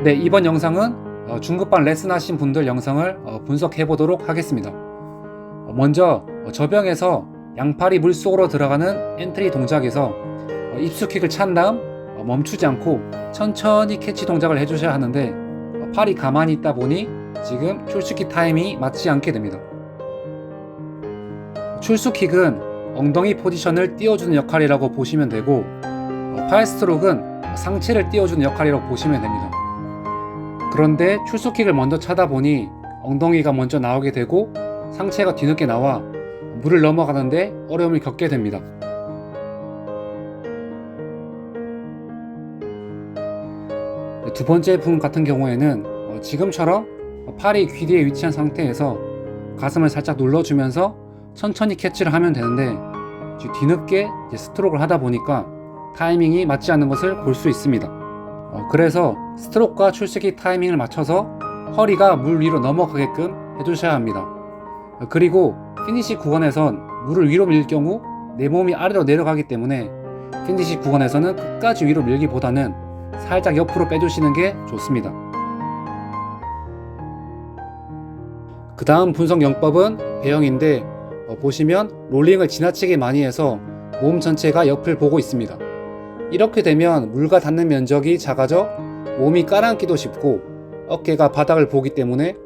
네, 이번 영상은 어, 중급반 레슨 하신 분들 영상을 어, 분석해 보도록 하겠습니다. 어, 먼저 어, 저병에서 양팔이 물속으로 들어가는 엔트리 동작에서 어, 입수킥을 찬 다음 어, 멈추지 않고 천천히 캐치 동작을 해주셔야 하는데 어, 팔이 가만히 있다 보니 지금 출수킥 타이밍이 맞지 않게 됩니다. 출수킥은 엉덩이 포지션을 띄워주는 역할이라고 보시면 되고 어, 팔 스트로크는 상체를 띄워주는 역할이라고 보시면 됩니다. 그런데 출수킥을 먼저 차다 보니 엉덩이가 먼저 나오게 되고 상체가 뒤늦게 나와 물을 넘어가는데 어려움을 겪게 됩니다. 두 번째 분 같은 경우에는 어, 지금처럼 팔이 귀 뒤에 위치한 상태에서 가슴을 살짝 눌러주면서 천천히 캐치를 하면 되는데 뒤늦게 스트로크를 하다 보니까 타이밍이 맞지 않는 것을 볼 수 있습니다. 어, 그래서 스트로크와 출수킥 타이밍을 맞춰서 허리가 물 위로 넘어가게끔 해주셔야 합니다. 어, 그리고 피니시 구간에선 물을 위로 밀 경우 내 몸이 아래로 내려가기 때문에 피니시 구간에서는 끝까지 위로 밀기보다는 살짝 옆으로 빼주시는 게 좋습니다. 그 다음 분석 영법은 배영인데 어, 보시면 롤링을 지나치게 많이 해서 몸 전체가 옆을 보고 있습니다. 이렇게 되면 물과 닿는 면적이 작아져 몸이 깔아앉기도 쉽고 어깨가 바닥을 보기 때문에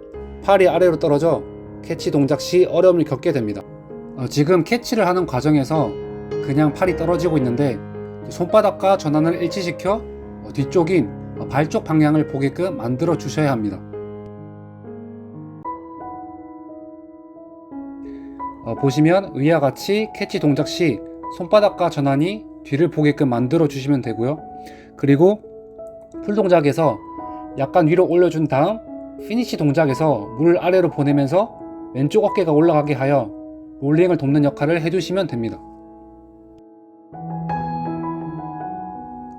팔이 아래로 떨어져 캐치 동작 시 어려움을 겪게 됩니다. 어, 지금 캐치를 하는 과정에서 그냥 팔이 떨어지고 있는데 손바닥과 전환을 일치시켜 어, 뒤쪽인 어, 발쪽 방향을 보게끔 만들어 주셔야 합니다. 어, 보시면 위와 같이 캐치 동작 시 손바닥과 전환이 뒤를 보게끔 만들어 주시면 되고요. 그리고 풀 동작에서 약간 위로 올려준 다음 피니시 동작에서 물을 아래로 보내면서 왼쪽 어깨가 올라가게 하여 롤링을 돕는 역할을 해주시면 됩니다.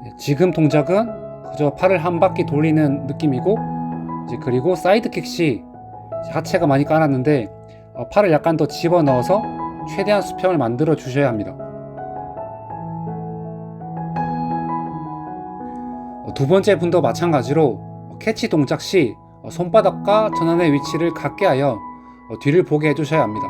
네, 지금 동작은 그저 팔을 한 바퀴 돌리는 느낌이고 이제 그리고 사이드킥 시 하체가 많이 깔았는데 어, 팔을 약간 더 집어 넣어서 최대한 수평을 만들어 주셔야 합니다. 두 번째 분도 마찬가지로 어, 캐치 동작 시 어, 손바닥과 전환의 위치를 같게 하여 어, 뒤를 보게 해주셔야 합니다.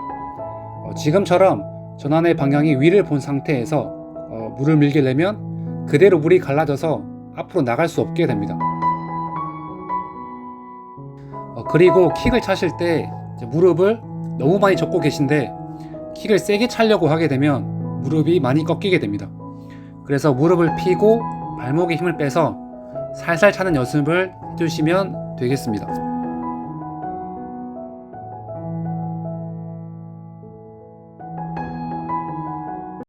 어, 지금처럼 전환의 방향이 위를 본 상태에서 어, 물을 밀게 되면 그대로 물이 갈라져서 앞으로 나갈 수 없게 됩니다. 어, 그리고 킥을 차실 때 무릎을 너무 많이 접고 계신데 킥을 세게 차려고 하게 되면 무릎이 많이 꺾이게 됩니다. 그래서 무릎을 펴고 발목에 힘을 빼서 살살 차는 연습을 해주시면 되겠습니다.